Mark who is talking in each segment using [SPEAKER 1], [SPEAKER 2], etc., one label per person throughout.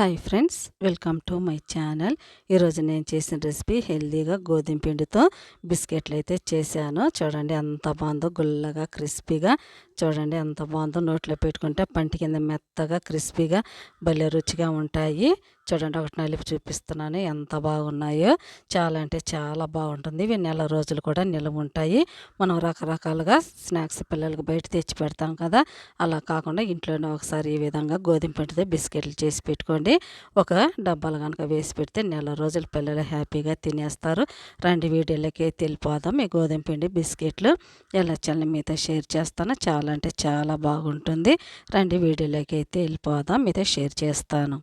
[SPEAKER 1] Hi friends welcome to my channel. ఈరోజు నేను చేసిన రెసిపీ హెల్దీగా గోధుమ పిండితో బిస్కెట్లు అయితే చేశాను. చూడండి అంత బాగుందో గుల్లగా క్రిస్పీగా చూడండి ఎంత బాగుందో నోట్లో పెట్టుకుంటే పంటి కింద మెత్తగా క్రిస్పీగా భలే రుచిగా ఉంటాయి. చూడండి ఒకటి నలిపి చూపిస్తున్నాను. ఎంత బాగున్నాయో. చాలా అంటే చాలా బాగుంటుంది. ఇవి నెల రోజులు కూడా నిల్వ ఉంటాయి. మనం రకరకాలుగా స్నాక్స్ పిల్లలకు బయట తెచ్చి పెడతాం కదా. అలా కాకుండా ఇంట్లోనే ఒకసారి ఈ విధంగా గోధుమ పిండితో బిస్కెట్లు చేసి పెట్టుకోండి. ఒక డబ్బాలు కనుక వేసి పెడితే నెల రోజులు పిల్లలు హ్యాపీగా తినేస్తారు. రెండు వీడియోలకి తెలిపోదాం ఈ గోధుమ పిండి బిస్కెట్లు ఎలా చల్లని మీతో షేర్ చేస్తాను. చాలా అంటే చాలా బాగుంటుంది. రండి వీడియోలోకి అయితే వెళ్ళిపోదాం. మీతో షేర్ చేస్తాను.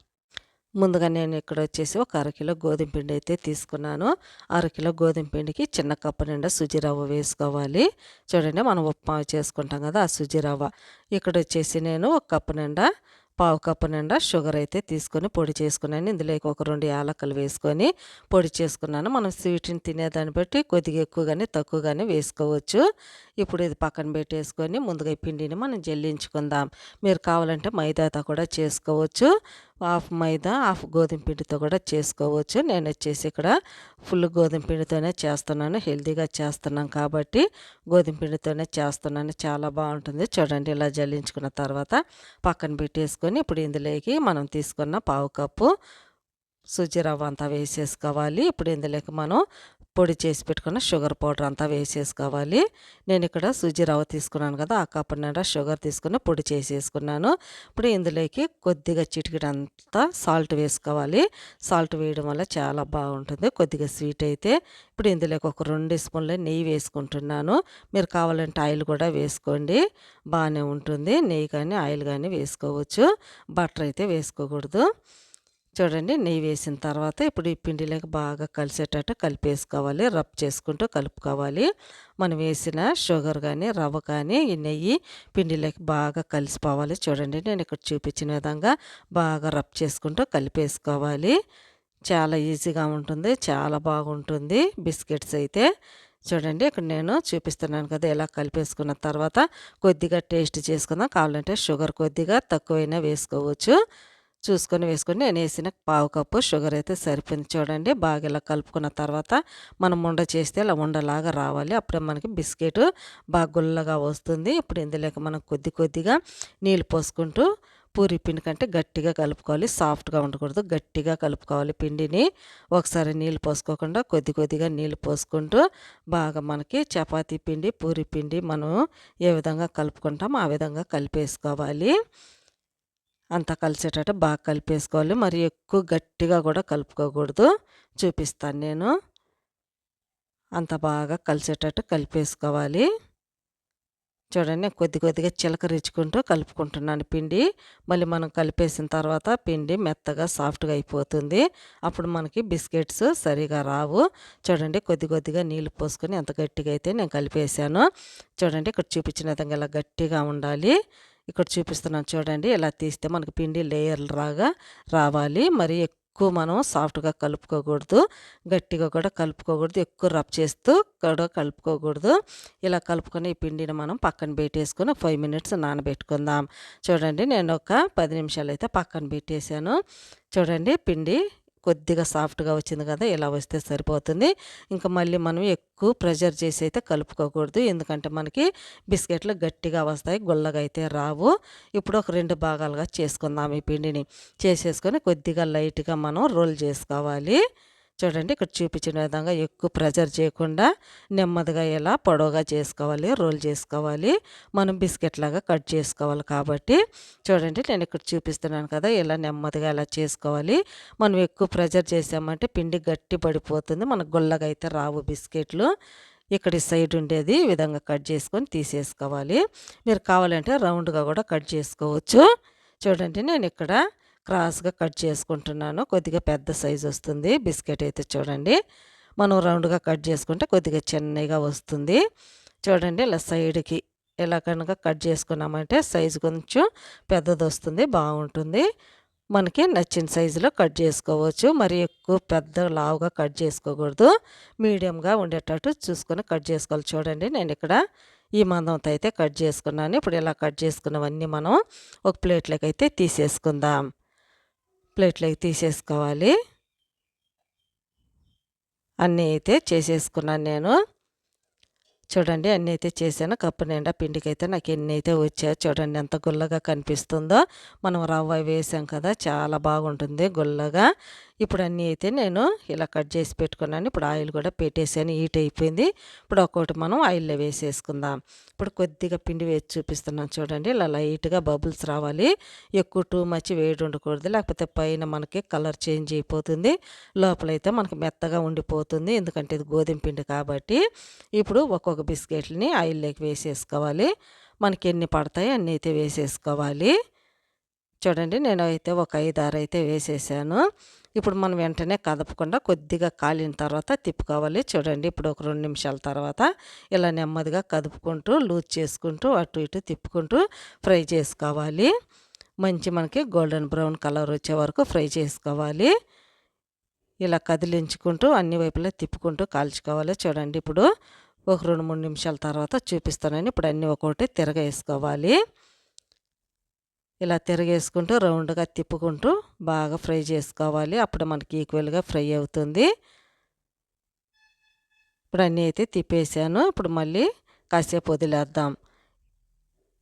[SPEAKER 1] ముందుగా నేను ఇక్కడ వచ్చేసి ఒక అరకిలో గోధుమ పిండి అయితే తీసుకున్నాను. అరకిలో గోధుమ పిండికి చిన్న కప్పు నిండా సుజి రవ్వ వేసుకోవాలి. చూడండి మనం ఉప్మా చేసుకుంటాం కదా ఆ సుజి రవ్వ. ఇక్కడ వచ్చేసి నేను ఒక కప్పు నిండా పావు కప్పు నిండా షుగర్ అయితే తీసుకొని పొడి చేసుకున్నాను. ఇందులోకి ఒక రెండు యాలక్కలు వేసుకొని పొడి చేసుకున్నాను. మనం స్వీట్ని తినేదాన్ని బట్టి కొద్దిగా ఎక్కువ కానీ తక్కువ కానీ వేసుకోవచ్చు. ఇప్పుడు ఇది పక్కన పెట్టేసుకొని ముందుగా ఈ పిండిని మనం జల్లించుకుందాం. మీరు కావాలంటే మైదాతో కూడా చేసుకోవచ్చు. హాఫ్ మైదా హాఫ్ గోధుమ పిండితో కూడా చేసుకోవచ్చు. నేను వచ్చేసి ఇక్కడ ఫుల్ గోధుమ పిండితోనే చేస్తున్నాను. హెల్తీగా చేస్తున్నాం కాబట్టి గోధుమ పిండితోనే చేస్తున్నాను. చాలా బాగుంటుంది. చూడండి ఇలా జల్లించుకున్న తర్వాత పక్కన పెట్టేసుకొని ఇప్పుడు ఇందులోకి మనం తీసుకున్న పావు కప్పు సుజీ రవ్వ అంతా వేసేసుకోవాలి. ఇప్పుడు ఇందులోకి మనం పొడి చేసి పెట్టుకున్న షుగర్ పౌడర్ అంతా వేసేసుకోవాలి. నేను ఇక్కడ సూజీ రవ్వ తీసుకున్నాను కదా ఆ కప్పు నిండా షుగర్ తీసుకుని పొడి చేసేసుకున్నాను. ఇప్పుడు ఇందులోకి కొద్దిగా చిటికిడంతా సాల్ట్ వేసుకోవాలి. సాల్ట్ వేయడం వల్ల చాలా బాగుంటుంది కొద్దిగా స్వీట్ అయితే. ఇప్పుడు ఇందులోకి ఒక రెండు స్పూన్ల నెయ్యి వేసుకుంటున్నాను. మీరు కావాలంటే ఆయిల్ కూడా వేసుకోండి బాగానే ఉంటుంది. నెయ్యి కానీ ఆయిల్ కానీ వేసుకోవచ్చు బటర్ అయితే వేసుకోకూడదు. చూడండి నెయ్యి వేసిన తర్వాత ఇప్పుడు ఈ పిండిలోకి బాగా కలిసేటట్టు కలిపేసుకోవాలి. రబ్ చేసుకుంటూ కలుపుకోవాలి. మనం వేసిన షుగర్ కానీ రవ్వ కానీ ఈ నెయ్యి పిండిలోకి బాగా కలిసిపోవాలి. చూడండి నేను ఇక్కడ చూపించిన విధంగా బాగా రబ్ చేసుకుంటూ కలిపేసుకోవాలి. చాలా ఈజీగా ఉంటుంది చాలా బాగుంటుంది బిస్కెట్స్ అయితే. చూడండి ఇక్కడ నేను చూపిస్తున్నాను కదా ఎలా కలిపేసుకున్న తర్వాత కొద్దిగా టేస్ట్ చేసుకుందాం. కావాలంటే షుగర్ కొద్దిగా తక్కువైనా వేసుకోవచ్చు. చూసుకొని వేసుకొని నేను వేసిన పావు కప్పు షుగర్ అయితే సరిపోయింది. చూడండి బాగా ఇలా కలుపుకున్న తర్వాత మనం ఉండ చేస్తే ఇలా ఉండలాగా రావాలి. అప్పుడే మనకి బిస్కెట్ బాగా గుల్లగా వస్తుంది. ఇప్పుడు ఇందులోకి మనం కొద్ది కొద్దిగా నీళ్ళు పోసుకుంటూ పూరి పిండి కంటే గట్టిగా కలుపుకోవాలి. సాఫ్ట్గా ఉండకూడదు. గట్టిగా కలుపుకోవాలి పిండిని. ఒకసారి నీళ్ళు పోసుకోకుండా కొద్ది కొద్దిగా నీళ్ళు పోసుకుంటూ బాగా మనకి చపాతీ పిండి పూరి పిండి మనం ఏ విధంగా కలుపుకుంటామో ఆ విధంగా కలిపేసుకోవాలి. అంతా కలిసేటట్టు బాగా కలిపేసుకోవాలి. మరి ఎక్కువ గట్టిగా కూడా కలుపుకోకూడదు. చూపిస్తాను నేను. అంత బాగా కలిసేటట్టు కలిపేసుకోవాలి. చూడండి కొద్ది కొద్దిగా చిలకరించుకుంటూ కలుపుకుంటున్నాను పిండి. మళ్ళీ మనం కలిపేసిన తర్వాత పిండి మెత్తగా సాఫ్ట్గా అయిపోతుంది. అప్పుడు మనకి బిస్కెట్స్ సరిగా రావు. చూడండి కొద్ది కొద్దిగా నీళ్ళు పోసుకొని ఎంత గట్టిగా అయితే నేను కలిపేసాను చూడండి ఇక్కడ చూపించిన విధంగా ఇలా గట్టిగా ఉండాలి. ఇక్కడ చూపిస్తున్నాను చూడండి ఇలా తీస్తే మనకి పిండి లేయర్లు రాగా రావాలి. మరి ఎక్కువ మనం సాఫ్ట్గా కలుపుకోకూడదు గట్టిగా కూడా కలుపుకోకూడదు ఎక్కువ రబ్ చేస్తూ కూడా కలుపుకోకూడదు. ఇలా కలుపుకొని ఈ పిండిని మనం పక్కన పెట్టేసుకొని ఫైవ్ మినిట్స్ నానబెట్టుకుందాం. చూడండి నేను ఒక పది నిమిషాలు అయితే పక్కన పెట్టేశాను. చూడండి పిండి కొద్దిగా సాఫ్ట్గా వచ్చింది కదా ఇలా వస్తే సరిపోతుంది. ఇంకా మళ్ళీ మనం ఎక్కువ ప్రెషర్ చేసి అయితే కలుపుకోకూడదు. ఎందుకంటే మనకి బిస్కెట్లు గట్టిగా వస్తాయి గుల్లగా అయితే రావు. ఇప్పుడు ఒక రెండు భాగాలుగా చేసుకుందాం ఈ పిండిని. చేసేసుకొని కొద్దిగా లైట్గా మనం రోల్ చేసుకోవాలి. చూడండి ఇక్కడ చూపించిన విధంగా ఎక్కువ ప్రెజర్ చేయకుండా నెమ్మదిగా ఇలా పొడవుగా చేసుకోవాలి రోల్ చేసుకోవాలి మనం బిస్కెట్ లాగా కట్ చేసుకోవాలి కాబట్టి. చూడండి నేను ఇక్కడ చూపిస్తున్నాను కదా ఇలా నెమ్మదిగా ఇలా చేసుకోవాలి. మనం ఎక్కువ ప్రెజర్ చేసామంటే పిండి గట్టి పడిపోతుంది మనకు గుల్లగా అయితే రావు బిస్కెట్లు. ఇక్కడ సైడ్ ఉండేది ఈ విధంగా కట్ చేసుకొని తీసేసుకోవాలి. మీరు కావాలంటే రౌండ్గా కూడా కట్ చేసుకోవచ్చు. చూడండి నేను ఇక్కడ క్రాస్గా కట్ చేసుకుంటున్నాను. కొద్దిగా పెద్ద సైజు వస్తుంది. బిస్కెట్ అయితే చూడండి. మనం రౌండ్గా కట్ చేసుకుంటే కొద్దిగా చిన్నగా వస్తుంది. చూడండి ఇలా సైడ్కి ఇలా కనుక కట్ చేసుకున్నామంటే సైజు కొంచెం పెద్దది వస్తుంది బాగుంటుంది. మనకి నచ్చిన సైజులో కట్ చేసుకోవచ్చు. మరి ఎక్కువ పెద్ద లావుగా కట్ చేసుకోకూడదు. మీడియంగా ఉండేటట్టు చూసుకొని కట్ చేసుకోవాలి. చూడండి నేను ఇక్కడ ఈ మందంతో అయితే కట్ చేసుకున్నాను. ఇప్పుడు ఇలా కట్ చేసుకున్నవన్నీ మనం ఒక ప్లేట్లోకి అయితే తీసేసుకుందాం. ప్లేట్లోకి తీసేసుకోవాలి. అన్నీ అయితే చేసేసుకున్నాను నేను. చూడండి అన్నీ అయితే చేశాను. కప్పు నిండా పిండికి అయితే నాకు ఎన్ని అయితే వచ్చాయో చూడండి ఎంత గుల్లగా కనిపిస్తుందో. మనం రవ్వ వేసాం కదా చాలా బాగుంటుంది గుల్లగా. ఇప్పుడు అన్నీ అయితే నేను ఇలా కట్ చేసి పెట్టుకున్నాను. ఇప్పుడు ఆయిల్ కూడా పెట్టేసాను. హీట్ అయిపోయింది. ఇప్పుడు ఒక్కొక్కటి మనం ఆయిల్లో వేసేసుకుందాం. ఇప్పుడు కొద్దిగా పిండి వేసి చూపిస్తున్నాను చూడండి. ఇలా లైట్గా బబుల్స్ రావాలి. ఎక్కువ టూ మచ్ వేడి ఉండకూడదు. లేకపోతే పైన మనకి కలర్ చేంజ్ అయిపోతుంది. లోపలైతే మనకి మెత్తగా ఉండిపోతుంది. ఎందుకంటే ఇది గోధుమ పిండి కాబట్టి. ఇప్పుడు ఒక్కొక్క బిస్కెట్ని ఆయిల్లోకి వేసేసుకోవాలి. మనకి ఎన్ని పడతాయి అన్నీ అయితే వేసేసుకోవాలి. చూడండి. నేను అయితే ఒక ఐదు ఆరు అయితే వేసేసాను. ఇప్పుడు మనం వెంటనే కదపకుండా కొద్దిగా కాలిన తర్వాత తిప్పుకోవాలి చూడండి ఇప్పుడు ఒక రెండు నిమిషాల తర్వాత ఇలా నెమ్మదిగా కదుపుకుంటూ లూజ్ చేసుకుంటూ అటు ఇటు తిప్పుకుంటూ ఫ్రై చేసుకోవాలి. మంచి మనకి గోల్డెన్ బ్రౌన్ కలర్ వచ్చే వరకు ఫ్రై చేసుకోవాలి. ఇలా కదిలించుకుంటూ అన్ని వైపులా తిప్పుకుంటూ కాల్చుకోవాలి. చూడండి ఇప్పుడు ఒక రెండు మూడు నిమిషాల తర్వాత చూపిస్తానని ఇప్పుడు అన్నీ ఒకటి తిరగేసుకోవాలి. ఇలా తిరగేసుకుంటూ రౌండ్గా తిప్పుకుంటూ బాగా ఫ్రై చేసుకోవాలి. అప్పుడు మనకి ఈక్వల్గా ఫ్రై అవుతుంది. ఇప్పుడు అన్నీ అయితే తిప్పేసాను. ఇప్పుడు మళ్ళీ కాసేపు వదిలేద్దాం.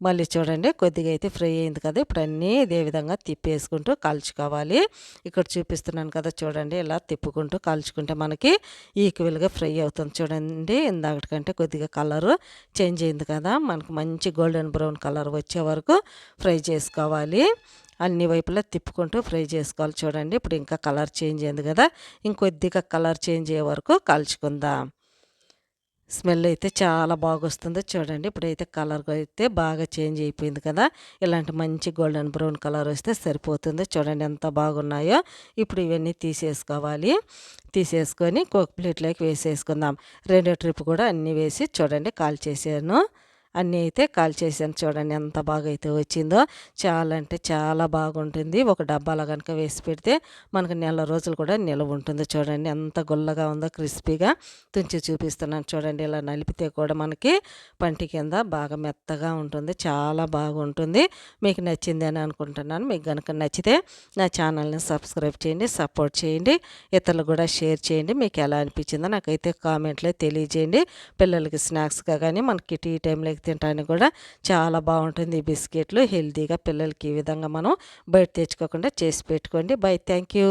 [SPEAKER 1] మళ్ళీ చూడండి కొద్దిగా అయితే ఫ్రై అయింది కదా ఇప్పుడు అన్నీ ఇదే విధంగా తిప్పేసుకుంటూ కాల్చుకోవాలి. ఇక్కడ చూపిస్తున్నాను కదా చూడండి ఇలా తిప్పుకుంటూ కాల్చుకుంటే మనకి ఈక్వల్గా ఫ్రై అవుతుంది చూడండి. ఇందాకటికంటే కొద్దిగా కలరు చేంజ్ అయింది కదా మనకు మంచి గోల్డెన్ బ్రౌన్ కలర్ వచ్చే వరకు ఫ్రై చేసుకోవాలి. అన్ని వైపులా తిప్పుకుంటూ ఫ్రై చేసుకోవాలి చూడండి. ఇప్పుడు ఇంకా కలర్ చేంజ్ అయింది కదా ఇంకొద్దిగా కలర్ చేంజ్ అయ్యే వరకు కాల్చుకుందాం. స్మెల్ అయితే చాలా బాగా చూడండి ఇప్పుడైతే కలర్ అయితే బాగా చేంజ్ అయిపోయింది కదా. ఇలాంటి మంచి గోల్డెన్ బ్రౌన్ కలర్ వస్తే సరిపోతుంది. చూడండి ఎంత బాగున్నాయో. ఇప్పుడు ఇవన్నీ తీసేసుకోవాలి. తీసేసుకొని కోక్ ప్లేట్లోకి వేసేసుకుందాం. రెండో ట్రిప్ కూడా అన్నీ వేసి చూడండి కాల్ చేసాను అన్నీ అయితే కాల్చేసాను చూడండి ఎంత బాగా అయితే వచ్చిందో. చాలా అంటే చాలా బాగుంటుంది. ఒక డబ్బాలో కనుక వేసి పెడితే మనకు నెల రోజులు కూడా నిలవ ఉంటుంది. చూడండి ఎంత గుల్లగా ఉందో క్రిస్పీగా తుంచి చూపిస్తున్నాను. చూడండి ఇలా నలిపితే కూడా మనకి పంటి కింద బాగా మెత్తగా ఉంటుంది. చాలా బాగుంటుంది. మీకు నచ్చింది అని అనుకుంటున్నాను. మీకు కనుక నచ్చితే నా ఛానల్ని సబ్స్క్రైబ్ చేయండి సపోర్ట్ చేయండి ఇతరులు కూడా షేర్ చేయండి. మీకు ఎలా అనిపించిందో నాకైతే కామెంట్లో తెలియజేయండి. పిల్లలకి స్నాక్స్గా కానీ మనకి టీ టైంలో తినడానికి కూడా చాలా బాగుంటుంది ఈ బిస్కెట్లు. హెల్తీగా పిల్లలకి ఈ విధంగా మనం బయట తెచ్చుకోకుండా చేసి పెట్టుకోండి. బై. Thank you.